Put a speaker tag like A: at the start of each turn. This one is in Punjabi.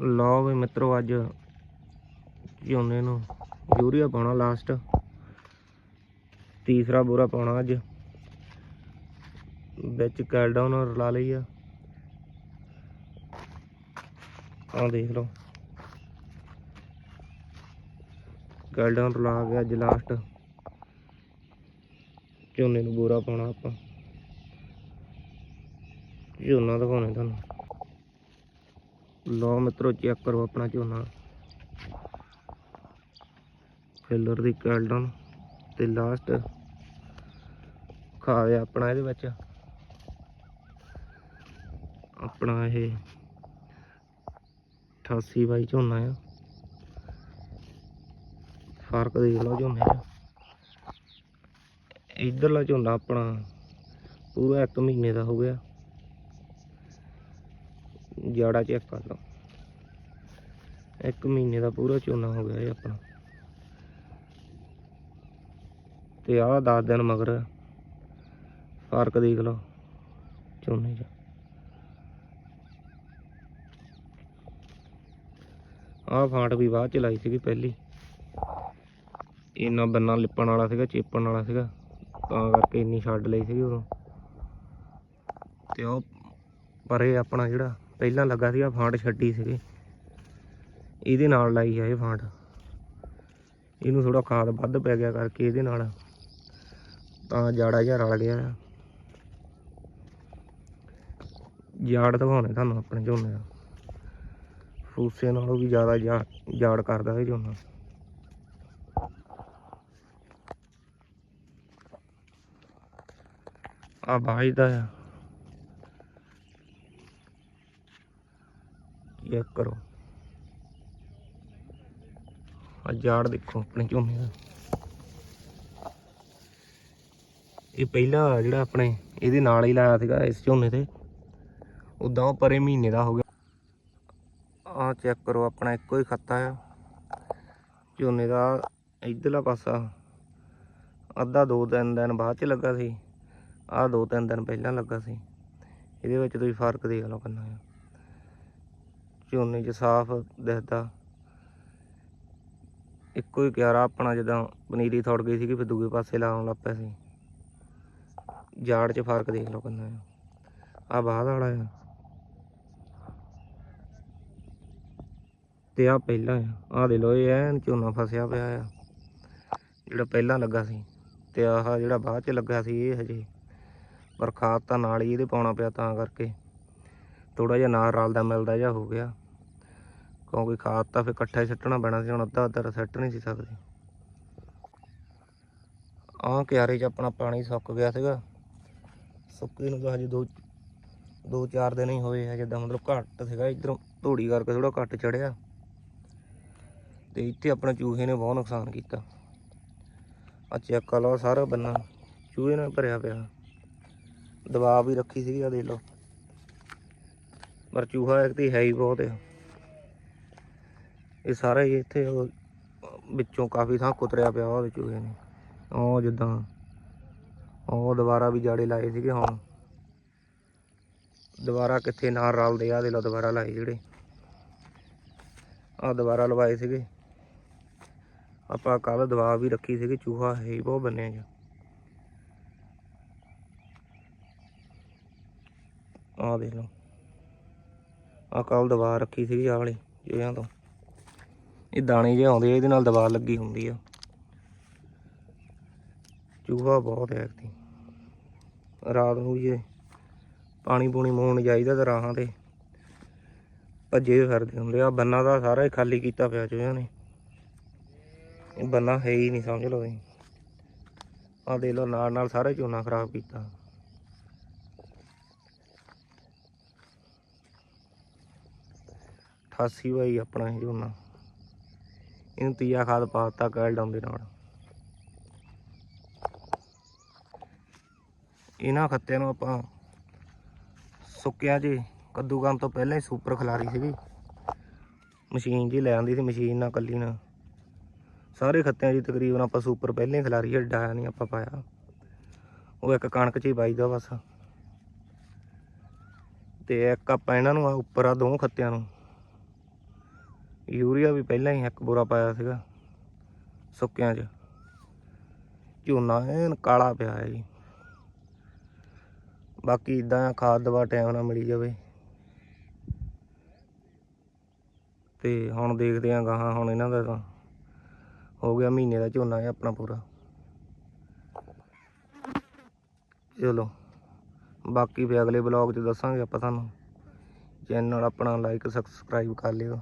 A: ਲਓ ਵੀ ਮਿੱਤਰੋ ਅੱਜ ਝੋਨੇ ਨੂੰ ਯੂਰੀਆ ਪਾਉਣਾ ਲਾਸਟ ਤੀਸਰਾ ਬੋਰਾ ਪਾਉਣਾ ਅੱਜ। ਵਿੱਚ ਕੈਲਡਾਊਨ ਰਲਾ ਲਈ ਆ। ਆਹ ਦੇਖ ਲਓ। ਕੈਲਡਾਊਨ ਰਲਾ ਕੇ ਅੱਜ ਲਾਸਟ ਝੋਨੇ ਨੂੰ ਬੋਰਾ ਪਾਉਣਾ ਆਪਾਂ। ਝੋਨਾ ਦਿਖਾਉਣੇ ਤੁਹਾਨੂੰ। ਲਓ ਮਿੱਤਰੋ ਚੈੱਕ ਕਰੋ ਆਪਣਾ ਝੋਨਾ। ਫਿਲਰ ਦੀ ਕੈਲਡਨ ਤੇ ਲਾਸਟ ਖਾਇਆ ਆਪਣਾ ਇਹਦੇ ਵਿੱਚ। ਆਪਣਾ ਇਹ 88 ਬਾਈ ਝੋਨਾ ਆ। ਫ਼ਰਕ ਦੇਖ ਲਓ ਝੋਨੇ ਦਾ। ਇਧਰਲਾ ਝੋਨਾ ਆਪਣਾ ਪੂਰਾ 1 ਮਹੀਨੇ ਦਾ ਹੋ ਗਿਆ। ਜਾੜਾ ਚੈੱਕ ਕਰ ਲਓ। ਇੱਕ ਮਹੀਨੇ ਦਾ ਪੂਰਾ ਝੋਨਾ ਹੋ ਗਿਆ ਇਹ ਆਪਣਾ। ਤੇ ਆਹ 10 ਦਿਨ ਮਗਰ ਫ਼ਰਕ ਦੇਖ ਲਓ ਝੋਨੇ 'ਚ ਆਹ ਫਾਂਟ ਵੀ ਬਾਅਦ ਚ ਲਾਈ ਸੀਗੀ ਪਹਿਲੀ। ਇੰਨਾ ਬੰਨਾ ਲਿਪਣ ਵਾਲਾ ਸੀਗਾ, ਚੇਪਣ ਵਾਲਾ ਸੀਗਾ। ਤਾਂ ਕਰਕੇ ਇੰਨੀ ਛੱਡ ਲਈ ਸੀਗੀ ਉਦੋਂ। ਤੇ ਉਹ ਪਰੇ ਆਪਣਾ ਜਿਹੜਾ ਪਹਿਲਾਂ ਲੱਗਾ ਸੀਗਾ, ਫਾਂਟ ਛੱਡੀ ਸੀਗੀ। ਇਹਦੇ ਨਾਲ ਲਾਈ ਆ ਇਹ ਫਾਂਟ। ਇਹਨੂੰ ਥੋੜਾ ਖਾਦ ਵੱਧ ਪੈ ਗਿਆ ਕਰਕੇ ਇਹਦੇ ਨਾਲ। ਤਾਂ ਜਾੜਾ ਜਿਹਾ ਰਲ ਗਿਆ। ਆ। ਜਾੜ ਦਿਖਾਉਣੇ ਤੁਹਾਨੂੰ ਆਪਣੇ ਝੋਨੇ ਦਾ। ਫੂਸੇ ਨਾਲੋਂ ਵੀ ਜ਼ਿਆਦਾ ਜਾ- ਜਾੜ ਕਰਦਾ ਇਹ ਝੋਨਾ। ਆ ਬਾਈ ਦਾ ਆ। ਚੈੱਕ ਕਰੋ। ਆ ਜਾੜ ਦੇਖੋ ਆਪਣੇ ਝੋਨੇ ਦਾ। ਇਹ ਪਹਿਲਾ ਜਿਹੜਾ ਆਪਣੇ ਇਹਦੇ ਨਾਲ ਹੀ ਲਾਇਆ ਸੀਗਾ ਇਸ ਝੋਨੇ ਤੇ। ਉਦਾਂ ਉਹ ਪਰੇ ਮਹੀਨੇ ਦਾ ਹੋ ਗਿਆ। ਆ ਚੈੱਕ ਕਰੋ ਆਪਣਾ ਇੱਕੋ ਹੀ ਖੱਤਾ ਆ। ਝੋਨੇ ਦਾ ਇਧਰਲਾ ਪਾਸਾ ਅੱਧਾ ਦੋ ਤਿੰਨ ਦਿਨ ਬਾਅਦ ਚ ਲੱਗਾ ਸੀ। ਆਹ ਦੋ ਤਿੰਨ ਦਿਨ ਪਹਿਲਾਂ ਲੱਗਾ ਸੀ। ਇਹਦੇ ਵਿੱਚ ਤੁਸੀਂ ਫ਼ਰਕ ਦੇਖ ਲਓ ਕਿੰਨਾ ਆ। ਝੋਨੇ 'ਚ ਸਾਫ਼ ਦਿਖਦਾ ਇੱਕੋ ਹੀ ਕਿਆਰਾ ਆਪਣਾ ਜਦੋਂ ਪਨੀਰੀ ਥੋੜ ਗਈ ਸੀਗੀ, ਫਿਰ ਦੂਜੇ ਪਾਸੇ ਲਾਉਣ ਲੱਗ ਪਿਆ ਸੀ। ਜਾੜ 'ਚ ਫ਼ਰਕ ਦੇਖ ਲਓ ਕਿੰਨਾ ਆ। ਬਾਅਦ ਵਾਲਾ ਆ। ਤੇ ਆ ਪਹਿਲਾਂ ਆ। ਆ ਦੇ ਲੋ ਇਹ ਐਨ ਝੋਨਾ ਫਸਿਆ ਪਿਆ ਆ, ਜਿਹੜਾ ਪਹਿਲਾਂ ਲੱਗਾ ਸੀ। ਤੇ ਆਹ ਜਿਹੜਾ ਬਾਅਦ 'ਚ ਲੱਗਾ ਸੀ, ਇਹ ਹਜੇ ਪਰ ਤਾਂ ਨਾਲ ਹੀ ਇਹਦੇ ਪਾਉਣਾ ਪਿਆ ਤਾਂ ਕਰਕੇ। ਥੋੜਾ ਜਿਹਾ ਨਾਲ ਰਲਦਾ ਮਿਲਦਾ ਜਿਹਾ ਹੋ ਗਿਆ। ਕਿਉਂਕਿ ਖਾਦ ਤਾਂ ਫਿਰ ਇਕੱਠਾ ਹੀ ਸੱਟਣਾ ਪੈਣਾ ਸੀ, ਹੁਣ ਅੱਧਾ ਅੱਧਾ ਸੱਟ ਨਹੀਂ ਸੀ ਸਕਦੇ। ਆਹ ਕਿਆਰੇ 'ਚ ਆਪਣਾ ਪਾਣੀ ਸੁੱਕ ਗਿਆ ਸੀਗਾ। ਸੁੱਕੇ ਨੂੰ ਤਾਂ ਹਜੇ ਦੋ ਦੋ ਚਾਰ ਦਿਨ ਹੀ ਹੋਏ ਆ, ਜਿੱਦਾਂ ਮਤਲਬ ਘੱਟ ਸੀਗਾ, ਇਧਰੋਂ ਧੂੜੀ ਕਰਕੇ ਥੋੜਾ ਘੱਟ ਚੜਿਆ ਤੇ ਇੱਥੇ ਆਪਣੇ ਚੂਹੇ ਨੇ ਬਹੁਤ ਨੁਕਸਾਨ ਕੀਤਾ। ਆ ਚੈੱਕ ਕਰ ਲਓ ਸਾਰਾ ਬੰਨਾ ਚੂਹੇ ਨਾਲ ਭਰਿਆ ਪਿਆ। ਦਬਾਅ ਵੀ ਰੱਖੀ ਸੀਗੀ ਆ ਦੇਖ ਲਓ। ਪਰ ਚੂਹਾ ਇੱਕ ਤੇ ਹੈ ਹੀ ਬਹੁਤ ਆ। ਇਹ ਸਾਰਾ ਹੀ ਇੱਥੇ ਉਹ ਵਿੱਚੋਂ ਕਾਫੀ ਥਾਂ ਕੁਤਰਿਆ ਪਿਆ ਉਹਦੇ ਚੂਹੇ ਨੇ। ਉਹ ਜਿੱਦਾਂ ਉਹ ਦੁਬਾਰਾ ਵੀ ਜਾੜੇ ਲਾਏ ਸੀਗੇ ਹੁਣ। ਦੁਬਾਰਾ ਕਿੱਥੇ ਨਾਲ ਰਲਦੇ ਆ ਦੇ ਲੋ ਦੁਬਾਰਾ ਲਾਏ ਜਿਹੜੇ। ਆ ਦੁਬਾਰਾ ਲਵਾਏ ਸੀਗੇ। ਆਪਾਂ ਕੱਲ ਦਵਾ ਵੀ ਰੱਖੀ ਸੀਗੀ, ਚੂਹਾ ਹੈ ਹੀ ਬਹੁਤ ਬੰਨਿਆ ਜੀ ਆ ਦੇਖ ਲਓ। ਆ ਕੱਲ ਦਵਾ ਰੱਖੀ ਸੀਗੀ ਆ ਵਾਲੀ ਜਿਹੜਿਆਂ ਤੋਂ। ਇਹ ਦਾਣੇ ਜਿਹੇ ਆਉਂਦੇ ਆ, ਇਹਦੇ ਨਾਲ ਦਵਾ ਲੱਗੀ ਹੁੰਦੀ ਆ। ਚੂਹਾ ਬਹੁਤ ਹੈ ਇੱਥੇ। ਰਾਤ ਨੂੰ ਜੇ ਪਾਣੀ ਪੂਣੀ ਮੋਣ ਜਾਈਦਾ ਤੇ ਰਾਹਾਂ ਤੇ ਭੱਜੇ ਫਿਰਦੇ ਹੁੰਦੇ ਆ। ਬੰਨਾ ਦਾ ਸਾਰਾ ਹੀ ਖਾਲੀ ਕੀਤਾ ਪਿਆ ਚੂਹਿਆਂ ਨੇ। ਇਹ ਬੰਨਾ ਹੈ ਹੀ ਨਹੀਂ, ਸਮਝ ਲਓ ਤੁਸੀਂ। ਆ ਦੇ ਲਓ ਨਾਲ ਨਾਲ ਸਾਰਾ ਝੋਨਾ ਖਰਾਬ ਕੀਤਾ। ਅਠਾਸੀ ਬਾਈ ਆਪਣਾ ਇਹ ਝੋਨਾ ਇਹਨੂੰ ਤੀਆ ਖਾਦ ਪਾਤਾ ਕੈਲਡਾਊਨ ਦੇ ਨਾਲ। ਇਹਨਾਂ ਖੱਤਿਆਂ ਨੂੰ ਆਪਾਂ ਸੁੱਕਿਆ ਜੇ ਕੱਦੂਕਣ ਤੋਂ ਪਹਿਲਾਂ ਹੀ ਸੁਪਰ ਖਿਲਾਰੀ ਸੀਗੀ। ਮਸ਼ੀਨ ਜੀ ਲੈ ਆਂਦੀ ਸੀ, ਮਸ਼ੀਨ ਨਾਲ ਕੱਲੀ ਨਾਲ। ਸਾਰੇ ਖੱਤਿਆਂ 'ਚ ਤਕਰੀਬਨ ਆਪਾਂ ਸੁਪਰ ਪਹਿਲਾਂ ਹੀ ਖਿਲਾਰੀ ਹੈ ਡਾਇਆ ਨਹੀਂ ਆਪਾਂ ਪਾਇਆ। ਉਹ ਇੱਕ ਕਣਕ 'ਚ ਹੀ ਬਾਈਦਾ ਬਸ। ਤੇ ਇੱਕ ਆਪਾਂ ਇਹਨਾਂ ਨੂੰ ਆ, ਉੱਪਰ ਆ ਦੋ ਖੱਤਿਆਂ ਨੂੰ। ਯੂਰੀਆ ਵੀ ਪਹਿਲਾਂ ਹੀ ਇੱਕ ਬੋਰਾ ਪਾਇਆ ਸੀਗਾ, ਸੁੱਕਿਆਂ 'ਚ। ਝੋਨਾ ਐਨ ਕਾਲਾ ਪਿਆ ਹੈ ਜੀ। ਬਾਕੀ ਇਦਾਂ ਖਾਦ ਦਵਾ ਟਾਈਮ ਨਾਲ ਮਿਲੀ ਜਾਵੇ। ਤੇ ਹੁਣ ਦੇਖਦੇ ਆਂ ਗਾਹਾਂ, ਹੁਣ ਇਹਨਾਂ ਦਾ ਤਾਂ ਹੋ ਗਿਆ ਮਹੀਨੇ ਦਾ ਝੋਨਾ ਹੈ ਆਪਣਾ ਪੂਰਾ। ਚਲੋ, ਬਾਕੀ ਵੀ ਅਗਲੇ ਬਲੌਗ 'ਚ ਦੱਸਾਂਗੇ ਆਪਾਂ ਤੁਹਾਨੂੰ। ਚੈਨਲ ਆਪਣਾ ਲਾਈਕ ਸਬਸਕ੍ਰਾਈਬ ਕਰ ਲਿਓ।